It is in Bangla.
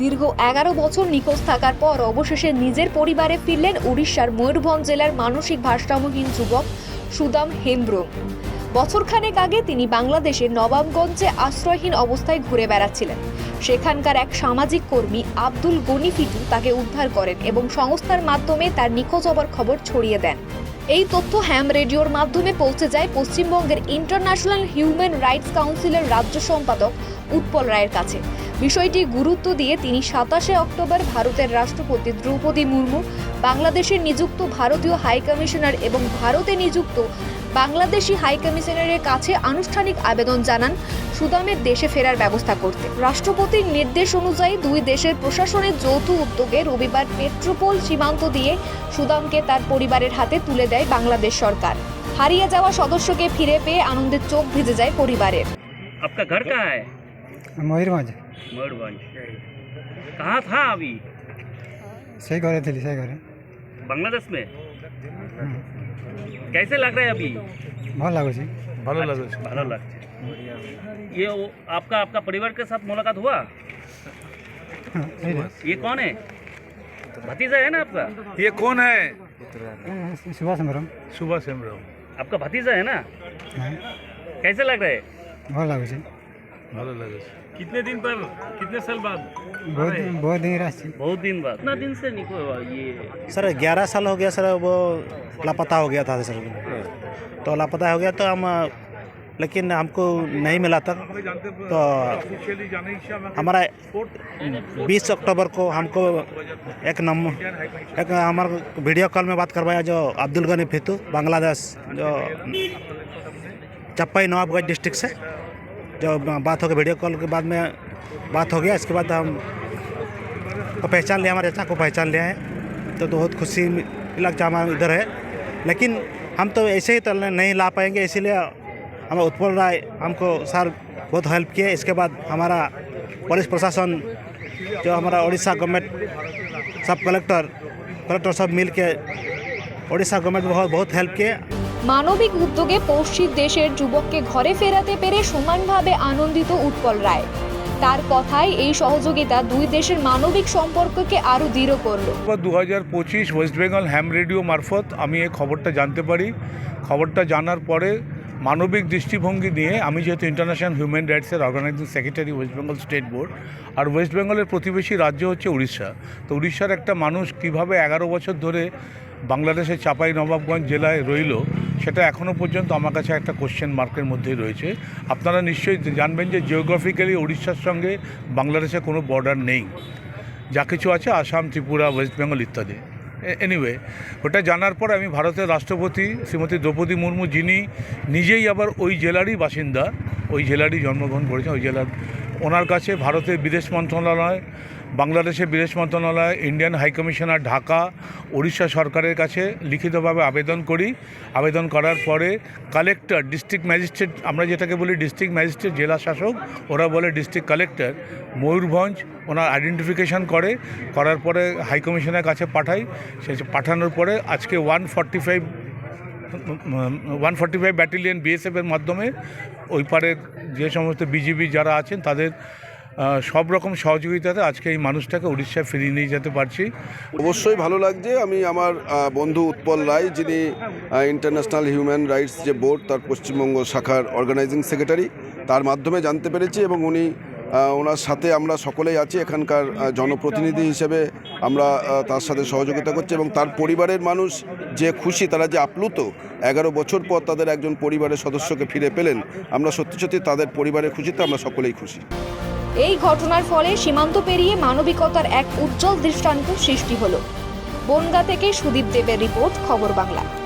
দীর্ঘ এগারো বছর নিখোঁজ থাকার পর অবশেষে নিজের পরিবারে ফিরলেন উড়িষ্যার ময়ূরভঞ্জ জেলার মানসিক ভারসাম্যহীন যুবক সুদাম হেমব্রম বছরখানেক আগে তিনি বাংলাদেশের নবাবগঞ্জে আশ্রয়হীন অবস্থায় ঘুরে বেড়াচ্ছিলেন। সেখানকার এক সামাজিক কর্মী আব্দুল গনি ফিটু তাকে উদ্ধার করেন এবং সংস্থার মাধ্যমে তার নিখোঁজ হবার খবর ছড়িয়ে দেন। এই তথ্য হ্যাম রেডিওর মাধ্যমে পৌঁছে যায় পশ্চিমবঙ্গের ইন্টারন্যাশনাল হিউম্যান রাইটস কাউন্সিলের রাজ্য সম্পাদক উৎপল রায়ের কাছে। বিষয়টি গুরুত্ব দিয়ে তিনি সাতাশে অক্টোবর ভারতের রাষ্ট্রপতি দ্রৌপদী মুর্মু বাংলাদেশের নিযুক্ত ভারতীয় হাইকমিশনার এবং ভারতে নিযুক্ত বাংলাদেশি হাইকমিশনারের কাছে আনুষ্ঠানিক আবেদন জানান। সুদামের দেশে ফেরার ব্যবস্থা করতে। রাষ্ট্রপতির নির্দেশ অনুযায়ী দুই দেশের প্রশাসনের যৌথ উদ্যোগে রবিবার মেট্রোপোল সীমান্ত দিয়ে সুদামকে তার পরিবারের হাতে তুলে দেয় বাংলাদেশ সরকার। হারিয়ে যাওয়া সদস্যকে ফিরে পেয়ে আনন্দের চোখ ভিজে যায় পরিবারের। সেই ঘরে সেই ঘরে। বাংলাদেশ कैसे लग रहा है अभी? ভালো লাগছে ভালো লাগছে ভালো लग ये वो आपका आपका परिवार के साथ मुलाकात हुआ? ये कौन है? भतीजा है ना आपका? ये कौन है? सुभाष हेम्ब्रम सुभाष हेम्ब्रम आपका भतीजा है ना? कैसे लग रहा है? ভালো लग ভালো লাগছে कितने दिन पर कितने साल बाद? बहुत बहुत दिन बहुत दिन बाद। कितना दिन से निकल ये। सर ग्यारह साल हो गया सर वो लापता हो गया था सर। तो लापता हो गया तो हम लेकिन हमको नहीं मिला था तो हमारा 20 अक्टूबर को हमको एक नम एक हमारे वीडियो कॉल में बात करवाया जो अब्दुल गनी फितू बांग्लादेश जो चप्पाई नवाबगंज डिस्ट्रिक्ट से। जो बात हो गई वीडियो कॉल के बाद में बात हो गया, इसके बाद हम को पहचान लिया, हमारे चाचा को पहचान लिया है। तो बहुत खुशी लग चाह हमारा इधर है। लेकिन हम तो ऐसे ही तो नहीं ला पाएँगे, इसीलिए हम उत्पल राय हमको सर बहुत हेल्प किए। इसके बाद हमारा पुलिस प्रशासन, जो हमारा उड़ीसा गवर्नमेंट, सब कलेक्टर कलेक्टर सब मिल के उड़ीसा गवर्नमेंट बहुत बहुत हेल्प किए। মানবিক উদ্যোগে পশ্চিম দেশের যুবককে ঘরে ফেরাতে পেরে সমানভাবে আনন্দিত উৎপল রায়। তার কথায় এই সহযোগিতা দুই দেশের মানবিক সম্পর্ককে আরও দৃঢ় করল। দু হাজার পঁচিশ ওয়েস্ট বেঙ্গল হ্যাম রেডিও মারফত আমি এই খবরটা জানতে পারি। খবরটা জানার পরে মানবিক দৃষ্টিভঙ্গি নিয়ে আমি যেহেতু international human রাইটসের organizing secretary West Bengal state board, আর ওয়েস্ট বেঙ্গলের প্রতিবেশী রাজ্য হচ্ছে উড়িষ্যা। তো উড়িষ্যার একটা মানুষ কীভাবে এগারো বছর ধরে বাংলাদেশের চাপাই নবাবগঞ্জ জেলায় রইল, সেটা এখনও পর্যন্ত আমার কাছে একটা কোশ্চেন মার্কের মধ্যেই রয়েছে। আপনারা নিশ্চয়ই জানবেন যে জিওগ্রাফিক্যালি উড়িষ্যার সঙ্গে বাংলাদেশে কোনো বর্ডার নেই। যা কিছু আছে, আসাম, ত্রিপুরা ওয়েস্ট বেঙ্গল ইত্যাদি। এনিওয়ে ওটা জানার পর আমি ভারতের রাষ্ট্রপতি শ্রীমতী দ্রৌপদী মুর্মু, যিনি নিজেই আবার ওই জেলারই বাসিন্দা, ওই জেলারই জন্মগ্রহণ করেছেন, ওই জেলার ওনার কাছে ভারতের বিদেশ মন্ত্রণালয় বাংলাদেশের বিদেশ মন্ত্রণালয় ইন্ডিয়ান হাইকমিশনার ঢাকা উড়িষ্যা সরকারের কাছে লিখিতভাবে আবেদন করি। আবেদন করার পরে কালেক্টর ডিস্ট্রিক্ট ম্যাজিস্ট্রেট আমরা যেটাকে বলি ডিস্ট্রিক্ট ম্যাজিস্ট্রেট জেলা শাসক, ওরা বলে ডিস্ট্রিক্ট কালেক্টর ময়ূরভঞ্জ, ওনার আইডেন্টিফিকেশন করে। করার পরে হাইকমিশনের কাছে পাঠাই। সে পাঠানোর পরে আজকে one forty five one forty five battalion বিএসএফের মাধ্যমে ওই পারের যে সমস্ত বিজিবি যারা আছেন, তাদের সব রকম সহযোগিতাতে আজকে এই মানুষটাকে উড়িষ্যায় ফিরিয়ে নিয়ে যেতে পারছি। অবশ্যই ভালো লাগছে। আমি আমার বন্ধু উৎপল রায়, যিনি ইন্টারন্যাশনাল হিউম্যান রাইটস যে বোর্ড, তার পশ্চিমবঙ্গ শাখার অর্গানাইজিং সেক্রেটারি তার মাধ্যমে জানতে পেরেছি এবং উনি ওনার সাথে আমরা সকলেই আছি। এখানকার জনপ্রতিনিধি হিসেবে আমরা তার সাথে সহযোগিতা করছি এবং তার পরিবারের মানুষ যে খুশি, তারা যে আপ্লুত, এগারো বছর পর তাদের একজন পরিবারের সদস্যকে ফিরে পেলেন, আমরা সত্যি সত্যি তাদের পরিবারের খুশিতে আমরা সকলেই খুশি। এই ঘটনার ফলে সীমান্ত পেরিয়ে মানবিকতার এক উজ্জ্বল দৃষ্টান্ত সৃষ্টি হলো। বনগা থেকে সুদীপ দেবের রিপোর্ট, খবর বাংলা।